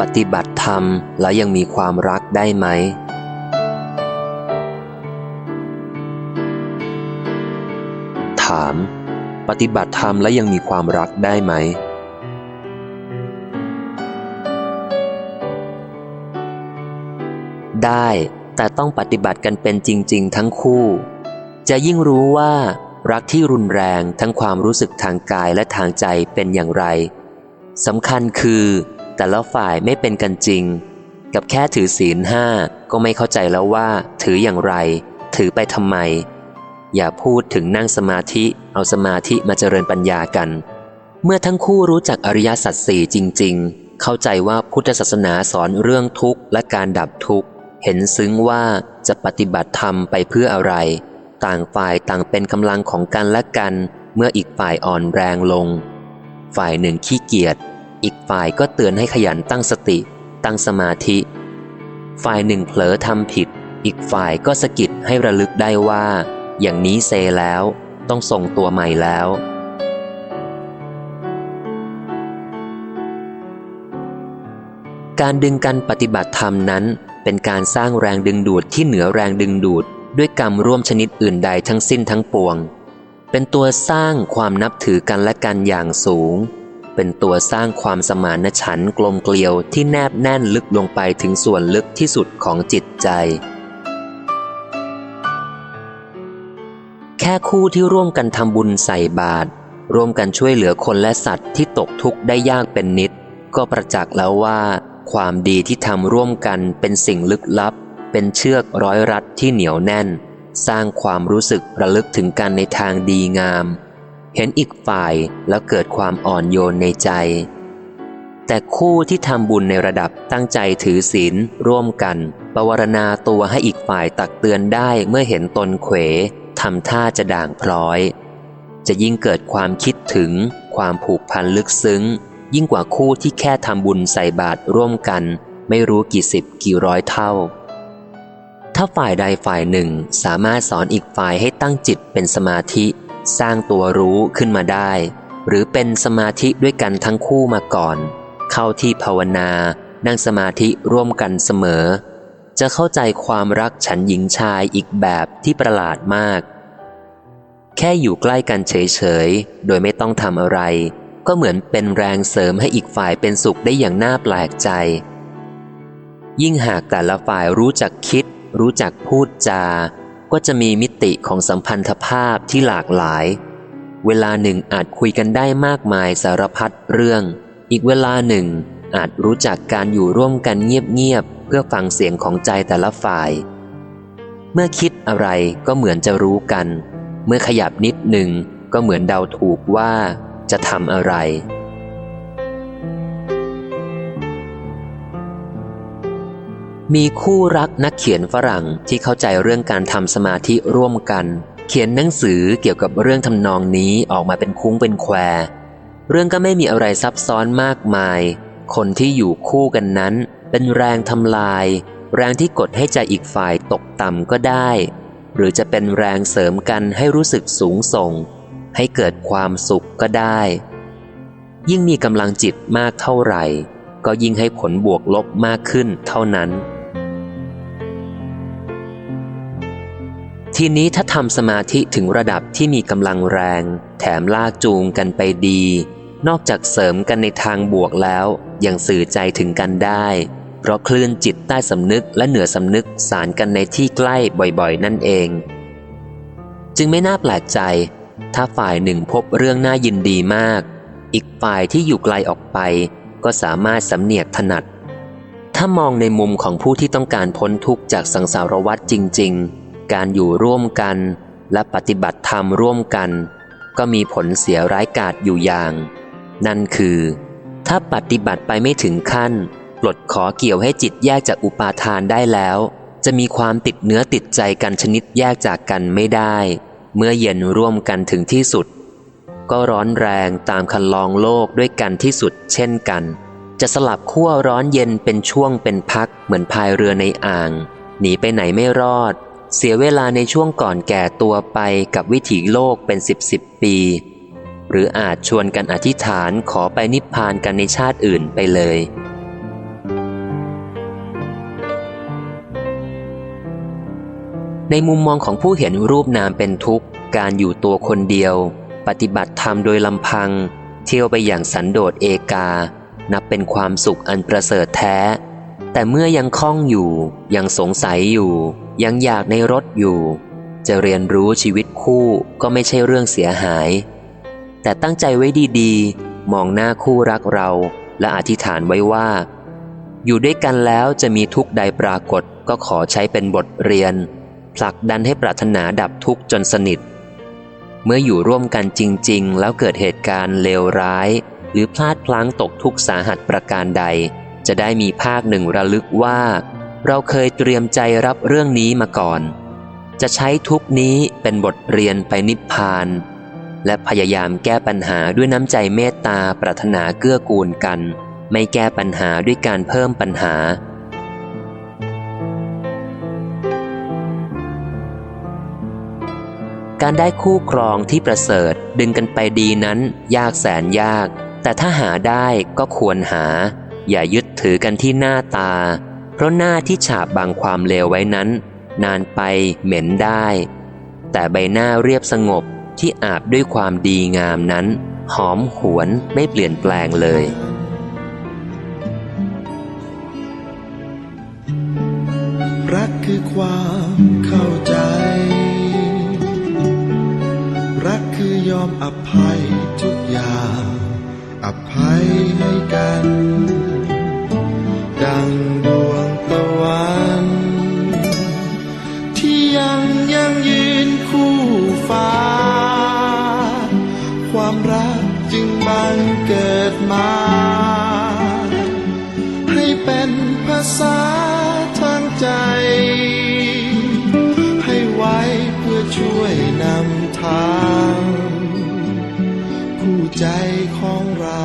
ปฏิบัติธรรมแล้วยังมีความรักได้ไหม ถาม ปฏิบัติธรรมแล้วยังมีความรักได้ไหม ได้แต่ต้องปฏิบัติกันเป็นจริง ๆ ทั้งคู่ จะยิ่งรู้ว่ารักที่รุนแรงทั้งความรู้สึกทางกายและทางใจเป็นอย่างไรสำคัญคือ แต่ละฝ่ายไม่เป็นกันจริง กับแค่ถือศีลห้าก็ไม่เข้าใจแล้วว่า ถืออย่างไร ถือไปทำไม อย่าพูดถึงนั่งสมาธิเอาสมาธิมาเจริญปัญญากัน เมื่อทั้งคู่รู้จักอริยสัจสี่จริง ๆ เข้าใจว่าพุทธศาสนาสอนเรื่องทุกข์และการดับทุกข์ เห็นซึ้งว่าจะปฏิบัติธรรมไปเพื่ออะไร ต่างฝ่ายต่างเป็นกำลังของกันและกัน เมื่ออีกฝ่ายอ่อนแรงลง ฝ่ายหนึ่งขี้เกียจ ฝ่ายก็เตือนให้ขยันตั้งสติ ตั้งสมาธิ ฝ่ายหนึ่งเผลอทำผิด อีกฝ่ายก็สะกิดให้ระลึกได้ว่า อย่างนี้เซแล้วต้องส่งตัวใหม่แล้ว การดึงกันปฏิบัติธรรมนั้น เป็นการสร้างแรงดึงดูดที่เหนือแรงดึงดูด ด้วยกรรมร่วมชนิดอื่นใดทั้งสิ้นทั้งปวง เป็นตัวสร้างความนับถือกันและกันอย่างสูง เป็นตัวสร้างความสมานฉันท์กลมเกลียวที่แนบแน่นลึกลงไปถึงส่วนลึกที่สุดของจิตใจ แค่คู่ที่ร่วมกันทำบุญใส่บาตรร่วมกันช่วยเหลือคนและสัตว์ที่ตกทุกข์ได้ยากเป็นนิด ก็ประจักษ์แล้วว่า ความดีที่ทำร่วมกันเป็นสิ่งลึกลับ เป็นเชือกร้อยรัดที่เหนียวแน่น สร้างความรู้สึกระลึกถึงกันในทางดีงาม เห็นอีกฝ่ายแล้วเกิดความอ่อนโยนในใจ แต่คู่ที่ทำบุญในระดับตั้งใจถือศีลร่วมกัน ปวารณาตัวให้อีกฝ่ายตักเตือนได้เมื่อเห็นตนเขวทำท่าจะด่างพร้อย จะยิ่งเกิดความคิดถึง ความผูกพันลึกซึ้ง ยิ่งกว่าคู่ที่แค่ทำบุญใส่บาตรร่วมกัน ไม่รู้กี่สิบกี่ร้อยเท่า ถ้าฝ่ายใดฝ่ายหนึ่งสามารถสอนอีกฝ่ายให้ตั้งจิตเป็นสมาธิ สร้างตัวรู้ขึ้นมาได้ หรือเป็นสมาธิด้วยกันทั้งคู่มาก่อน เข้าที่ภาวนานั่งสมาธิร่วมกันเสมอ จะเข้าใจความรักฉันหญิงชายอีกแบบที่ประหลาดมาก แค่อยู่ใกล้กันเฉยๆ โดยไม่ต้องทำอะไร ก็เหมือนเป็นแรงเสริมให้อีกฝ่ายเป็นสุขได้อย่างน่าแปลกใจ ยิ่งหากแต่ละฝ่ายรู้จักคิด รู้จักพูดจา ก็จะมีมิ ติของสัมพันธภาพที่หลากหลาย เวลาหนึ่งอาจคุยกันได้มากมายสารพัดเรื่อง อีกเวลาหนึ่งอาจรู้จักการอยู่ร่วมกันเงียบๆเพื่อฟังเสียงของใจแต่ละฝ่าย เมื่อคิดอะไรก็เหมือนจะรู้กัน เมื่อขยับนิดหนึ่งก็เหมือนเดาถูกว่าจะทำอะไร มีคู่รักนักเขียนฝรั่งที่เข้าใจเรื่องการทำสมาธิร่วมกัน เขียนหนังสือเกี่ยวกับเรื่องทำนองนี้ออกมาเป็นคุ้งเป็นแคว เรื่องก็ไม่มีอะไรซับซ้อนมากมาย คนที่อยู่คู่กันนั้น เป็นแรงทำลาย แรงที่กดให้ใจอีกฝ่ายตกต่ำก็ได้ หรือจะเป็นแรงเสริมกันให้รู้สึกสูงส่ง ให้เกิดความสุขก็ได้ ยิ่งมีกำลังจิตมากเท่าไหร่ ก็ยิ่งให้ผลบวกลบมากขึ้นเท่านั้น ทีนี้ถ้าทำสมาธิถึงระดับที่มีกำลังแรง แถมลากจูงกันไปดี นอกจากเสริมกันในทางบวกแล้ว ยังสื่อใจถึงกันได้ เพราะคลื่นจิตใต้สำนึกและเหนือสำนึกสารกันในที่ใกล้บ่อยๆ นั่นเอง จึงไม่น่าแปลกใจ ถ้าฝ่ายหนึ่งพบเรื่องน่ายินดีมาก อีกฝ่ายที่อยู่ไกลออกไป ก็สามารถสำเนียกถนัด ถ้ามองในมุมของผู้ที่ต้องการพ้นทุกข์จากสังสารวัฏจริง ๆ การอยู่ร่วมกัน และปฏิบัติธรรมร่วมกัน ก็มีผลเสียร้ายกาจอยู่อย่าง นั่นคือ ถ้าปฏิบัติไปไม่ถึงขั้นปลดขอเกี่ยวให้จิตแยกจากอุปาทานได้แล้ว จะมีความติดเนื้อติดใจกันชนิดแยกจากกันไม่ได้ เมื่อเย็นร่วมกันถึงที่สุด ก็ร้อนแรงตามคันลองโลกด้วยกันที่สุด เช่นกัน จะสลับขั้วร้อนเย็นเป็นช่วงเป็นพักเหมือนพายเรือในอ่าง หนีไปไหนไม่รอด เสียเวลาในช่วงก่อนแก่ตัวไปกับวิถีโลกเป็นสิบสิบปี หรืออาจชวนกันอธิษฐานขอไปนิพพานกันในชาติอื่นไปเลย ในมุมมองของผู้เห็นรูปนามเป็นทุกข์ การอยู่ตัวคนเดียว ปฏิบัติธรรมโดยลำพัง เที่ยวไปอย่างสันโดษเอกา นับเป็นความสุขอันประเสริฐแท้ แต่เมื่อยังคล่องอยู่ ยังสงสัยอยู่ ยังอยากในรถอยู่ จะเรียนรู้ชีวิตคู่ก็ไม่ใช่เรื่องเสียหาย แต่ตั้งใจไว้ดีๆ มองหน้าคู่รักเราและอธิษฐานไว้ว่า อยู่ด้วยกันแล้วจะมีทุกใดปรากฏก็ขอใช้เป็นบทเรียน ผลักดันให้ปรารถนาดับทุกจนสนิท เมื่ออยู่ร่วมกันจริง ๆ แล้วเกิดเหตุการณ์เลวร้าย หรือพลาดพลั้งตกทุกสาหัสประการใด จะได้มีภาคหนึ่งระลึกว่า เราเคยเตรียมใจรับเรื่องนี้มาก่อน จะใช้ทุกนี้เป็นบทเรียนไปนิพพาน และพยายามแก้ปัญหาด้วยน้ำใจเมตตาปรารถนาเกื้อกูลกัน ไม่แก้ปัญหาด้วยการเพิ่มปัญหาการได้คู่ครองที่ประเสริฐดึงกันไปดีนั้นยากแสนยาก แต่ถ้าหาได้ก็ควรหา อย่ายึดถือกันที่หน้าตา เพราะหน้าที่ฉาบบังความเลวไว้นั้น นานไปเหม็นได้ แต่ใบหน้าเรียบสงบที่อาบด้วยความดีงามนั้น หอมหวนไม่เปลี่ยนแปลงเลยรักคือความเข้าใจ รักคือยอมอภัยทุกอย่าง อภัยให้กัน นำทาง ผู้ใจของเรา